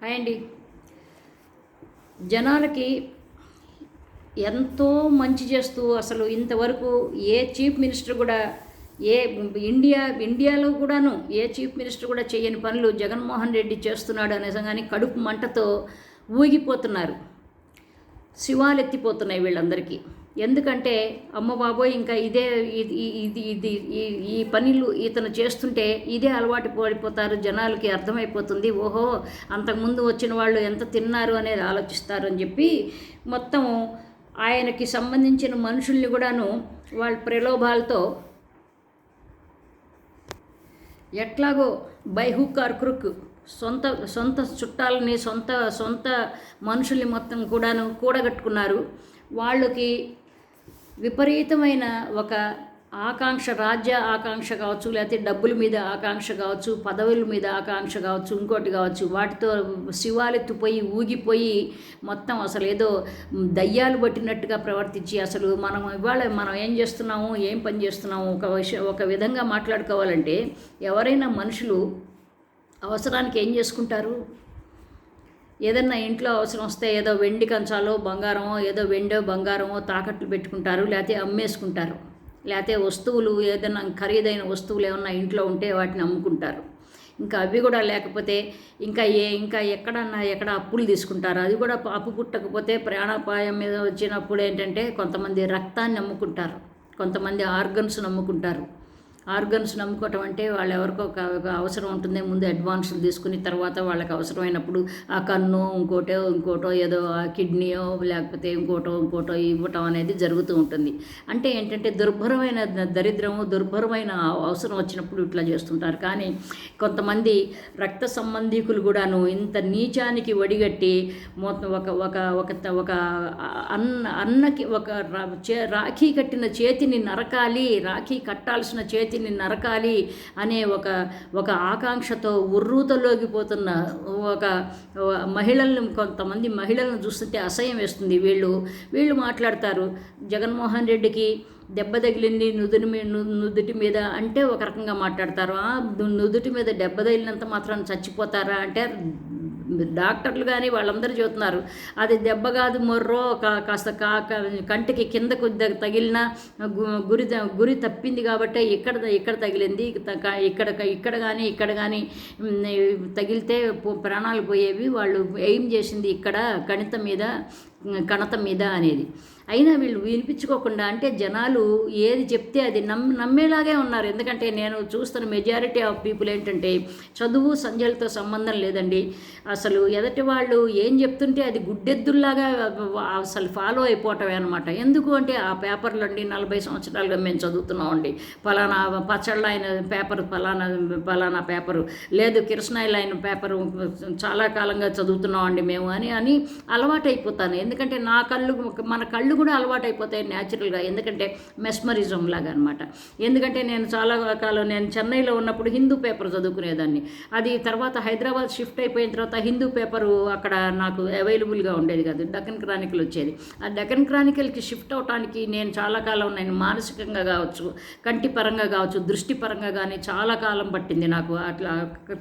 Hi అండి జనాలకి ఎంతో మంచి చేస్తూ అసలు ఇంతవరకు ఏ చీఫ్ మినిస్టర్ కూడా ఏ ఇండియా ఇండియాలో కూడాను ఏ చీఫ్ మినిస్టర్ కూడా చేయని పనులు జగన్మోహన్ రెడ్డి చేస్తున్నాడు అనేసంగానే కానీ కడుపు మంటతో ఊగిపోతున్నారు. శివాలెత్తిపోతున్నాయి వీళ్ళందరికీ. ఎందుకంటే అమ్మ బాబోయ్ ఇంకా ఇదే ఇది ఇది ఇది ఈ- ఈ పనులు ఇతను చేస్తుంటే ఇదే అలవాటు పడిపోతారు జనాలకి అర్థమైపోతుంది. ఓహో అంతకుముందు వచ్చిన వాళ్ళు ఎంత తిన్నారు అనేది ఆలోచిస్తారు అని చెప్పి మొత్తం ఆయనకి సంబంధించిన మనుషుల్ని కూడాను వాళ్ళ ప్రలోభాలతో ఎట్లాగో బై హుక్ ఆర్ క్రుక్ సొంత సొంత చుట్టాలని సొంత సొంత మనుషుల్ని మొత్తం కూడాను కూడగట్టుకున్నారు. వాళ్ళకి విపరీతమైన ఒక ఆకాంక్ష రాజ్య ఆకాంక్ష కావచ్చు లేకపోతే డబ్బుల మీద ఆకాంక్ష కావచ్చు పదవుల మీద ఆకాంక్ష కావచ్చు ఇంకోటి కావచ్చు వాటితో శివాలెత్తిపోయి ఊగిపోయి మొత్తం అసలు ఏదో దయ్యాలు పట్టినట్టుగా ప్రవర్తించి అసలు మనం ఇవాళ మనం ఏం చేస్తున్నాము ఏం పని చేస్తున్నాము ఒక విషయం ఒక విధంగా మాట్లాడుకోవాలంటే ఎవరైనా మనుషులు అవసరానికి ఏం చేసుకుంటారు? ఏదన్నా ఇంట్లో అవసరం వస్తే ఏదో వెండి కంచాలో బంగారమో ఏదో వెండో బంగారమో తాకట్లు పెట్టుకుంటారు లేకపోతే అమ్మేసుకుంటారు. లేకపోతే వస్తువులు ఏదైనా ఖరీదైన వస్తువులు ఏమన్నా ఇంట్లో ఉంటే వాటిని అమ్ముకుంటారు. ఇంకా అవి కూడా లేకపోతే ఇంకా ఏ ఇంకా ఎక్కడన్నా ఎక్కడ అప్పులు తీసుకుంటారు. అది కూడా అప్పు పుట్టకపోతే ప్రాణాపాయం మీద వచ్చినప్పుడు ఏంటంటే కొంతమంది రక్తాన్ని అమ్ముకుంటారు. కొంతమంది ఆర్గన్స్ నమ్ముకుంటారు. ఆర్గన్స్ నమ్ముకోవటం అంటే వాళ్ళు ఎవరికో ఒక అవసరం ఉంటుంది ముందు అడ్వాన్సులు తీసుకుని తర్వాత వాళ్ళకి అవసరమైనప్పుడు ఆ కన్ను ఇంకోటో ఇంకోటో ఏదో ఆ కిడ్నీయో లేకపోతే ఇంకోటో ఇంకోటో ఇవ్వటం అనేది జరుగుతూ ఉంటుంది. అంటే ఏంటంటే దుర్భరమైన దరిద్రము దుర్భరమైన అవసరం వచ్చినప్పుడు ఇట్లా చేస్తుంటారు. కానీ కొంతమంది రక్త సంబంధీకులు కూడాను ఇంత నీచానికి వడిగట్టి మొత్తం ఒక ఒక ఒక ఒక అన్న అన్నకి ఒక చే- రాఖీ కట్టిన చేతిని నరకాలి రాఖీ కట్టాల్సిన చేతి చేతిని నరకాలి అనే ఒక ఒక ఆకాంక్షతో ఉర్రూతలోగిపోతున్న ఒక మహిళలను కొంతమంది మహిళలను చూస్తుంటే అసహ్యం వేస్తుంది. వీళ్ళు వీళ్ళు మాట్లాడతారు జగన్మోహన్ రెడ్డికి దెబ్బ తగిలింది నుదుటి మీద నుదుటి మీద అంటే ఒక రకంగా మాట్లాడతారు. నుదుటి మీద దెబ్బ తగిలినంత మాత్రం చచ్చిపోతారా? అంటే డాక్టర్లు కానీ వాళ్ళందరూ చూస్తున్నారు అది దెబ్బ కాదు మొర్రో కాస్త కా కంటికి కిందకు తగిలిన గు- గురి గురి తప్పింది కాబట్టి ఇక్కడ ఇక్కడ తగిలింది. ఇక్కడ ఇక్కడ కానీ ఇక్కడ కానీ తగిలితే పో- ప్రాణాలు పోయేవి. వాళ్ళు ఎయిమ్ చేసింది? ఇక్కడ కణిత మీద కణత మీద అనేది. అయినా వీళ్ళు వినిపించుకోకుండా అంటే జనాలు ఏది చెప్తే అది నమ్ నమ్మేలాగే ఉన్నారు. ఎందుకంటే నేను చూస్తున్న మెజారిటీ ఆఫ్ పీపుల్ ఏంటంటే చదువు సంధ్యలతో సంబంధం లేదండి. అసలు ఎదటి వాళ్ళు ఏం చెప్తుంటే అది గుడ్డెద్దుల్లాగా అసలు ఫాలో అయిపోవటమే అనమాట ఎందుకు అంటే ఆ పేపర్లు అండి నలభై సంవత్సరాలుగా మేము చదువుతున్నామండి. ఫలానా పచ్చళ్ళ ఆయన పేపర్ ఫలానా ఫలానా పేపరు. లేదు కిరసనాయిల్ ఆయన పేపరు చాలా కాలంగా చదువుతున్నామండి మేము అని అని అలవాటు అయిపోతాను ఎందుకంటే నా కళ్ళు మన కళ్ళు కూడా అలవాటు అయిపోతాయి న్యాచురల్గా. ఎందుకంటే మెస్మరిజం లాగా అనమాట ఎందుకంటే నేను చాలా కాలం నేను చెన్నైలో ఉన్నప్పుడు హిందూ పేపర్ చదువుకునేదాన్ని. అది తర్వాత హైదరాబాద్ షిఫ్ట్ అయిపోయిన తర్వాత హిందూ పేపరు అక్కడ నాకు అవైలబుల్గా ఉండేది కాదు. డక్కన్ క్రానికల్ వచ్చేది. ఆ డక్కన్ క్రానికల్కి షిఫ్ట్ అవడానికి నేను చాలా కాలం నేను మానసికంగా కావచ్చు కంటి పరంగా కావచ్చు దృష్టి పరంగా కానీ చాలా కాలం పట్టింది నాకు అట్లా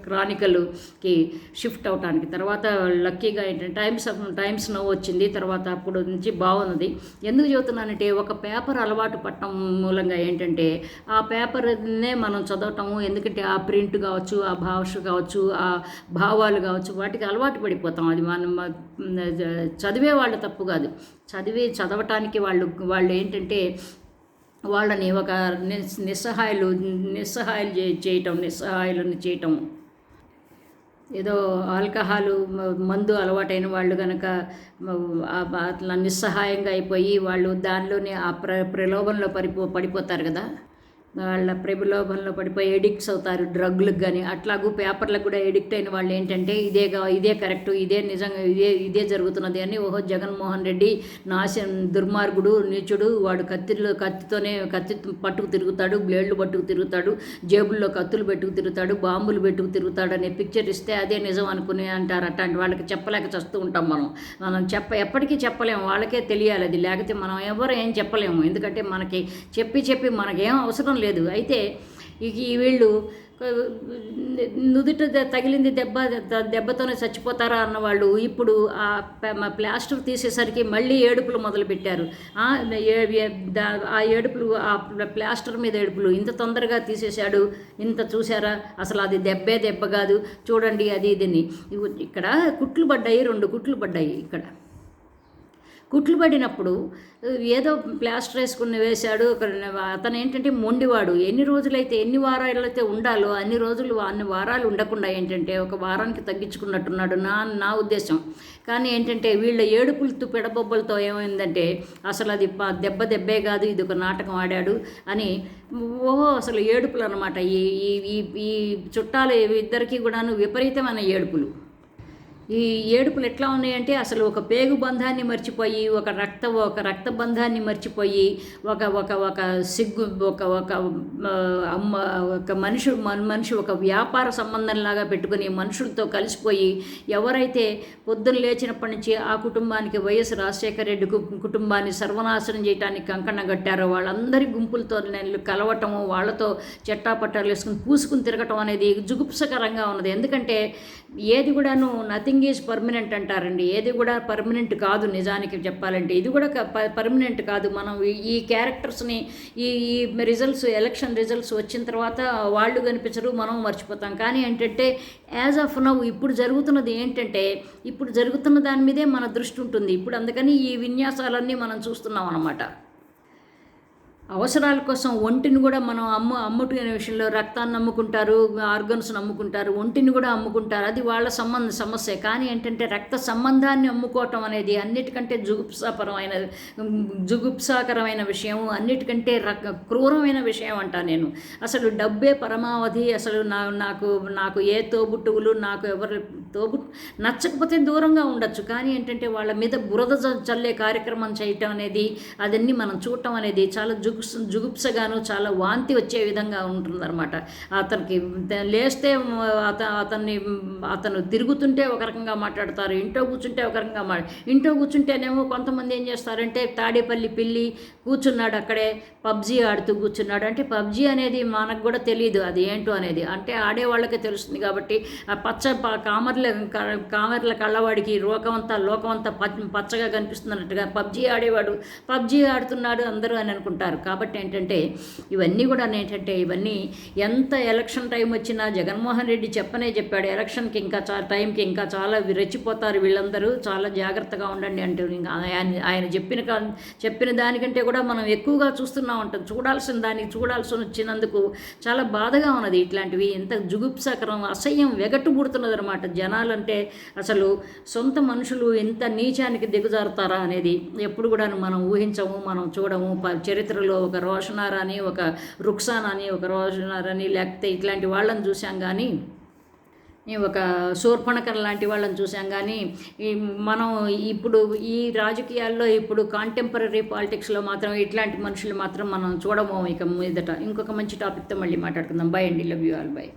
క్రానికల్కి షిఫ్ట్ అవడానికి తర్వాత లక్కీగా ఏంటంటే టైమ్స్ ఆఫ్ టైమ్స్ నో వచ్చింది. తర్వాత అప్పుడు నుంచి బాగున్నది ఎందుకు చెబుతున్నానంటే ఒక పేపర్ అలవాటు పట్టడం మూలంగా ఏంటంటే ఆ పేపర్నే మనం చదవటము ఎందుకంటే ఆ ప్రింట్ కావచ్చు ఆ భాష కావచ్చు ఆ భావాలు కావచ్చు వాటికి అలవాటు పడిపోతాం. అది మనం చదివే వాళ్ళు తప్పు కాదు. చదివి చదవటానికి వాళ్ళు వాళ్ళు ఏంటంటే వాళ్ళని ఒక నిస్ నిస్సహాయాలు నిస్సహాయాలు చేయటం నిస్సహాయులను చేయటం. ఏదో ఆల్కహాలు మందు అలవాటైన వాళ్ళు కనుక అట్లా నిస్సహాయంగా అయిపోయి వాళ్ళు దానిలోనే ఆ ప్ర ప్రలోభంలో పడిపో పడిపోతారు కదా? వాళ్ళ ప్రభులోభంలో పడిపోయి ఎడిక్ట్స్ అవుతారు డ్రగ్లకు కానీ అట్లాగూ పేపర్లకు కూడా ఎడిక్ట్ అయిన వాళ్ళు ఏంటంటే ఇదే ఇదే కరెక్ట్ ఇదే నిజంగా ఇదే ఇదే జరుగుతున్నది అని ఓహో జగన్మోహన్ రెడ్డి నాశం దుర్మార్గుడు నీచుడు వాడు కత్తిలో కత్తితోనే కత్తి పట్టుకు తిరుగుతాడు బ్లేడ్లు పట్టుకు తిరుగుతాడు జేబుల్లో కత్తులు పెట్టుకు తిరుగుతాడు బాంబులు పెట్టుకు తిరుగుతాడు అనే పిక్చర్ ఇస్తే అదే నిజం అనుకుని అంటారు. అట్లాంటి వాళ్ళకి చెప్పలేక చస్తూ ఉంటాం మనం. మనం చెప్ప ఎప్పటికీ చెప్పలేము వాళ్ళకే తెలియాలి అది. లేకపోతే మనం ఎవరు ఏం చెప్పలేము. ఎందుకంటే మనకి చెప్పి చెప్పి మనకేం అవసరం లేదు. లేదు. అయితే ఇక ఈ వీళ్ళు నుదుట తగిలింది దెబ్బ దెబ్బతోనే చచ్చిపోతారా అన్నవాళ్ళు ఇప్పుడు ఆ మా ప్లాస్టర్ తీసేసరికి మళ్ళీ ఏడుపులు మొదలుపెట్టారు. ఆ ఆ ఏడుపులు ఆ ప్లాస్టర్ మీద ఏడుపులు ఇంత తొందరగా తీసేశాడు ఇంత చూసారా అసలు అది దెబ్బే దెబ్బ కాదు. చూడండి అది ఇదిని. ఇక్కడ కుట్లు పడ్డాయి రెండు కుట్లు పడ్డాయి ఇక్కడ. కుట్లు పడినప్పుడు ఏదో ప్లాస్టర్ వేసుకుని వేశాడు ఒక అతను ఏంటంటే మొండివాడు. ఎన్ని రోజులైతే ఎన్ని వారాలైతే ఉండాలో అన్ని రోజులు అన్ని వారాలు ఉండకుండా ఏంటంటే ఒక వారానికి తగ్గించుకున్నట్టున్నాడు. నా నా ఉద్దేశం. కానీ ఏంటంటే వీళ్ళ ఏడుపులతో పెడబొబ్బలతో ఏమైందంటే అసలు అది దెబ్బ దెబ్బే కాదు ఇది ఒక నాటకం ఆడాడు అని ఓహో అసలు ఏడుపులు అనమాట ఈ ఈ- ఈ చుట్టాలు ఇద్దరికీ కూడాను విపరీతమైన ఏడుపులు. ఈ ఏడుపులు ఎట్లా ఉన్నాయంటే అసలు ఒక పేగు బంధాన్ని మర్చిపోయి ఒక రక్త ఒక రక్త బంధాన్ని మర్చిపోయి ఒక ఒక ఒక సిగ్గు ఒక ఒక అమ్మ ఒక మనిషి మనిషి ఒక వ్యాపార సంబంధంలాగా పెట్టుకుని మనుషులతో కలిసిపోయి ఎవరైతే పొద్దున్న లేచినప్పటి నుంచి ఆ కుటుంబానికి వైఎస్ రాజశేఖర రెడ్డి కు- కుటుంబాన్ని సర్వనాశనం చేయడానికి కంకణం కట్టారో వాళ్ళందరి గుంపులతో నేను కలవటము వాళ్ళతో చెట్టాపట్టాలు వేసుకుని పూసుకుని తిరగటం అనేది జుగుప్సకరంగా ఉన్నది. ఎందుకంటే ఏది కూడాను నథింగ్ ఈజ్ పర్మనెంట్ అంటారండి. ఏది కూడా పర్మనెంట్ కాదు నిజానికి చెప్పాలంటే. ఇది కూడా పర్మనెంట్ కాదు. మనం ఈ- ఈ క్యారెక్టర్స్ని ఈ ఈ రిజల్ట్స్ ఎలక్షన్ రిజల్ట్స్ వచ్చిన తర్వాత వాళ్ళు కనిపించరు మనం మర్చిపోతాం. కానీ ఏంటంటే యాజ్ ఆఫ్ నవ్ ఇప్పుడు జరుగుతున్నది ఏంటంటే ఇప్పుడు జరుగుతున్న దాని మీదే మన దృష్టి ఉంటుంది. ఇప్పుడు అందుకని ఈ విన్యాసాలన్నీ మనం చూస్తున్నాం అన్నమాట. అవసరాల కోసం ఒంటిని కూడా మనం అమ్ము అనే విషయంలో రక్తాన్ని అమ్ముకుంటారు ఆర్గన్స్ అమ్ముకుంటారు ఒంటిని కూడా అమ్ముకుంటారు. అది వాళ్ళ సంబంధ సమస్య. కానీ ఏంటంటే రక్త సంబంధాన్ని అమ్ముకోవటం అనేది అన్నిటికంటే జుగుప్సాపరమైన జుగుప్సాకరమైన విషయం అన్నిటికంటే రక క్రూరమైన విషయం అంట నేను. అసలు డబ్బే పరమావధి. అసలు నా నాకు నాకు ఏ తోబుట్టువులు నాకు ఎవరు తోబు నచ్చకపోతే దూరంగా ఉండొచ్చు. కానీ ఏంటంటే వాళ్ళ మీద బురద చల్లే కార్యక్రమం చేయటం అనేది అదన్నీ మనం చూడటం అనేది చాలా జుగుప్స జుగుప్సగాను చాలా వాంతి వచ్చే విధంగా ఉంటుందన్నమాట. అతనికి లేస్తే అత అతన్ని అతను తిరుగుతుంటే ఒక రకంగా మాట్లాడతారు ఇంట్లో కూర్చుంటే ఒక రకంగా మా ఇంట్లో కూర్చుంటేనేమో కొంతమంది ఏం చేస్తారంటే తాడేపల్లి పిల్లి కూర్చున్నాడు అక్కడే పబ్జీ ఆడుతూ కూర్చున్నాడు. అంటే పబ్జీ అనేది మనకు కూడా తెలియదు అది ఏంటో అనేది. అంటే ఆడేవాళ్ళకే తెలుస్తుంది కాబట్టి ఆ పచ్చ కామర్ల కామర్ల కళ్ళవాడికి లోకమంతా లోకమంతా పచ్చగా కనిపిస్తున్నట్టుగా పబ్జీ ఆడేవాడు పబ్జీ ఆడుతున్నాడు అందరూ అని అనుకుంటారు. కాబట్టి ఏంటంటే ఇవన్నీ కూడా ఏంటంటే ఇవన్నీ ఎంత ఎలక్షన్ టైం వచ్చినా జగన్మోహన్ రెడ్డి చెప్పనే చెప్పాడు ఎలక్షన్కి ఇంకా చా టైంకి ఇంకా చాలా రెచ్చిపోతారు వీళ్ళందరూ చాలా జాగ్రత్తగా ఉండండి అంటూ ఆయన ఆయన చెప్పిన కా- చెప్పిన దానికంటే కూడా మనం ఎక్కువగా చూస్తున్నా ఉంటాం చూడాల్సిన దానికి చూడాల్సి వచ్చినందుకు చాలా బాధగా ఉన్నది ఇట్లాంటివి. ఎంత జుగుప్సాకరం అసహ్యం వెగట్టుబుడుతున్నది అనమాట జనాలంటే అసలు సొంత మనుషులు ఎంత నీచానికి దిగజారుతారా అనేది ఎప్పుడు కూడా మనం ఊహించము మనం చూడము. ప- చరిత్రలో ఒక రోషనార్ అని ఒక రుక్సాన్ అని ఒక రోషనార్ అని లేకపోతే ఇట్లాంటి వాళ్ళని చూసాం కానీ ఒక శూర్పణకర్ లాంటి వాళ్ళని చూసాం కానీ ఈ మనం ఇప్పుడు ఈ రాజకీయాల్లో ఇప్పుడు కాంటెంపరీ పాలిటిక్స్లో మాత్రం ఇట్లాంటి మనుషులు మాత్రం మనం చూడము ఇక మీదట. ఇంకొక మంచి టాపిక్తో మళ్ళీ మాట్లాడుకుందాం. బై అండి. Love you all by